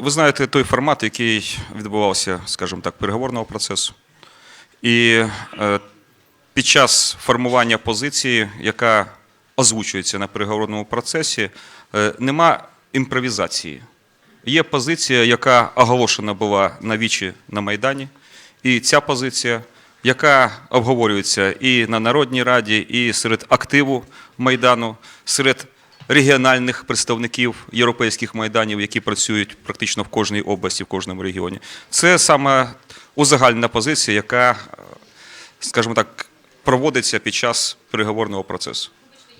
Ви знаєте той формат, який відбувався, скажімо так, переговорного процесу. І е, під час формування позиції, яка озвучується на переговорному процесі, е, нема імпровізації. Є позиція, яка оголошена була на вічі на Майдані, і ця позиція, яка обговорюється і на Народній Раді, і серед активу Майдану, серед регіональних представників європейських майданів, які працюють практично в кожній області, в кожному регіоні. Це саме узагальнена позиція, яка, е, скажімо так, проводиться під час переговорного процесу.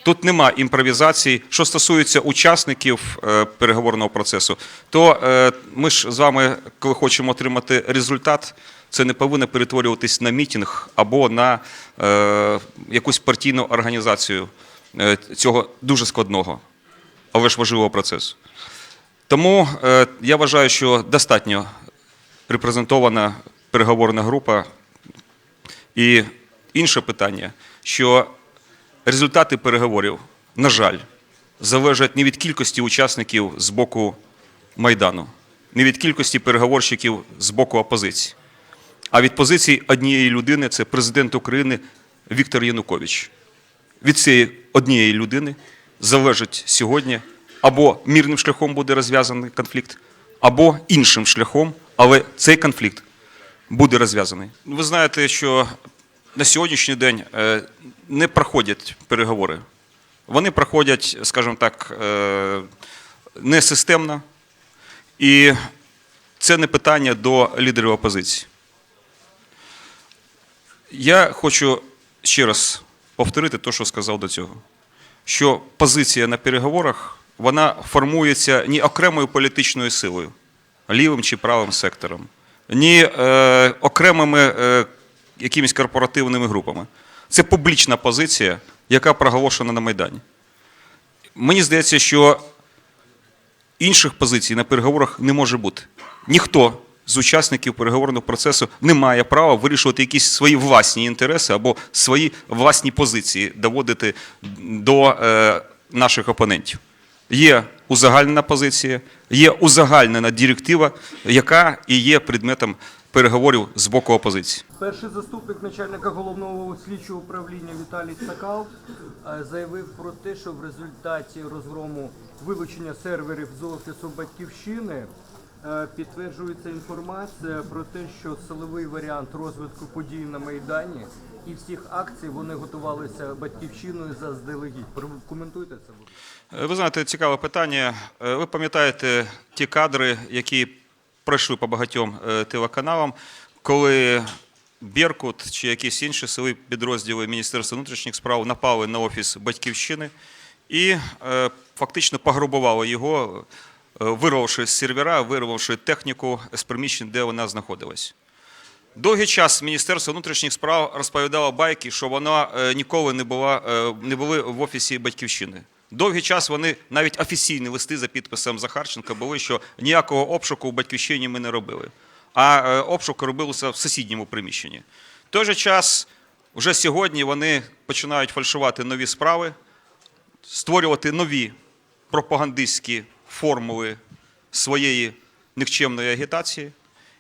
Тут нема імпровізації. Що стосується учасників е, переговорного процесу, то е, ми ж з вами, коли хочемо отримати результат, це не повинно перетворюватись на мітинг або на якусь партійну організацію цього дуже складного, але ж важливого процесу. Тому е, я вважаю, що достатньо репрезентована переговорна група. І інше питання, що результати переговорів, на жаль, залежать не від кількості учасників з боку Майдану, не від кількості переговорщиків з боку опозиції, а від позиції однієї людини це президент України Віктор Янукович. Від цієї однієї людини залежить сьогодні або мирним шляхом буде розв'язаний конфлікт, або іншим шляхом, але цей конфлікт буде розв'язаний. Ви знаєте, що на сьогоднішній день е, не проходять переговори. Вони проходять, скажімо так, е, несистемно. І це не питання до лідерів опозиції. Я хочу ще раз повторити те, що сказав до цього. Що позиція на переговорах вона формується не окремою політичною силою, лівим чи правим сектором, ні е, окремими е, якимись корпоративними групами. Це публічна позиція, яка проголошена на Майдані. Мені здається, що інших позицій на переговорах не може бути. Ніхто з учасників переговорного процесу не має права вирішувати якісь свої власні інтереси або свої власні позиції доводити до е, наших опонентів. Є узагальнена позиція, є узагальнена директива, яка і є предметом переговорів з боку опозиції. Перший заступник начальника головного слідчого управління Віталій Цакал е, заявив про те, що в результаті розгрому вилучення серверів з офісу батьківщини підтверджується інформація про те, що силовий варіант розвитку подій на майдані і всіх акцій вони готувалися батьківщиною заздалегідь. Прокоментуйте це. будь. Е, Ви знаєте, цікаве питання. Е, Ви пам'ятаєте ті кадри, які пройшли по багатьом е, телеканалам, коли Беркут чи якісь інші сили підрозділи Міністерства внутрішніх справ напали на офіс батьківщини і е, фактично пограбували його, е, вирвавши з сервера, вирвавши техніку з приміщень, де вона знаходилась. Довгий час Міністерство внутрішніх справ розповідало байки, що вона е, ніколи не була е, не були в офісі батьківщини. Довгий час вони навіть офіційні листи за підписом Захарченка були, що ніякого обшуку в батьківщині ми не робили. А е, обшук робився в сусідньому приміщенні. В той же час, вже сьогодні вони починають фальшувати нові справи, створювати нові пропагандистські формули своєї никчемної агітації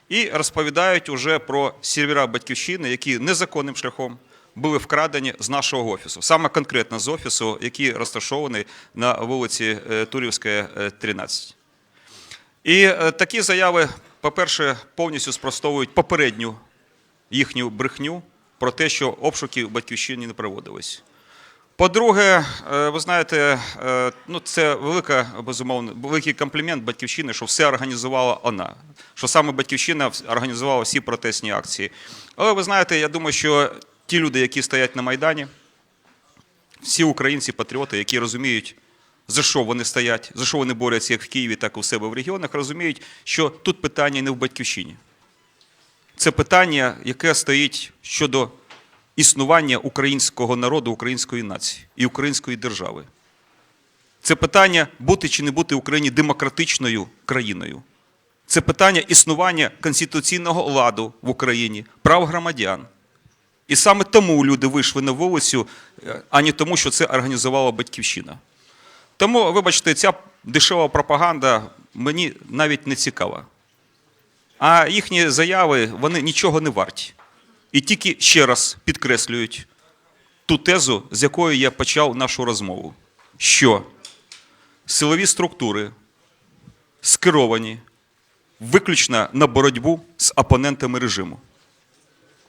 і розповідають уже про сервера батьківщини, які незаконним шляхом були вкрадені з нашого офісу, саме конкретно з офісу, який розташований на вулиці е, Турівська, е, 13. І е, такі заяви, по-перше, повністю спростовують попередню їхню брехню про те, що обшуки в батьківщині не проводились. По-друге, е, ви знаєте, е, ну це велика, безумовно, великий комплімент батьківщини, що все організувала вона, що саме батьківщина організувала всі протестні акції. Але ви знаєте, я думаю, що ті люди, які стоять на Майдані, всі українці, патріоти, які розуміють, за що вони стоять, за що вони борються як в Києві, так і у себе в регіонах, розуміють, що тут питання не в батьківщині. Це питання, яке стоїть щодо існування українського народу, української нації і української держави. Це питання бути чи не бути Україні демократичною країною. Це питання існування конституційного ладу в Україні, прав громадян. І саме тому люди вийшли на вулицю, е, а не тому, що це організувала батьківщина. Тому, вибачте, ця дешева пропаганда мені навіть не цікава. А їхні заяви вони нічого не варті. І тільки ще раз підкреслюють ту тезу, з якою я почав нашу розмову, що силові структури скеровані виключно на боротьбу з опонентами режиму,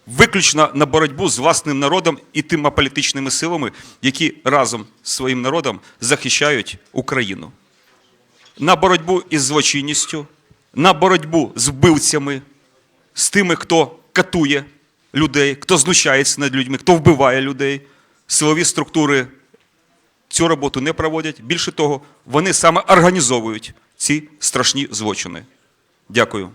виключно на боротьбу з власним народом і тими політичними силами, які разом з своїм народом захищають Україну. На боротьбу із злочинністю, на боротьбу з вбивцями, з тими, хто катує людей, хто знущається над людьми, хто вбиває людей. Силові структури цю роботу не проводять. Більше того, вони саме організовують ці страшні злочини. Дякую.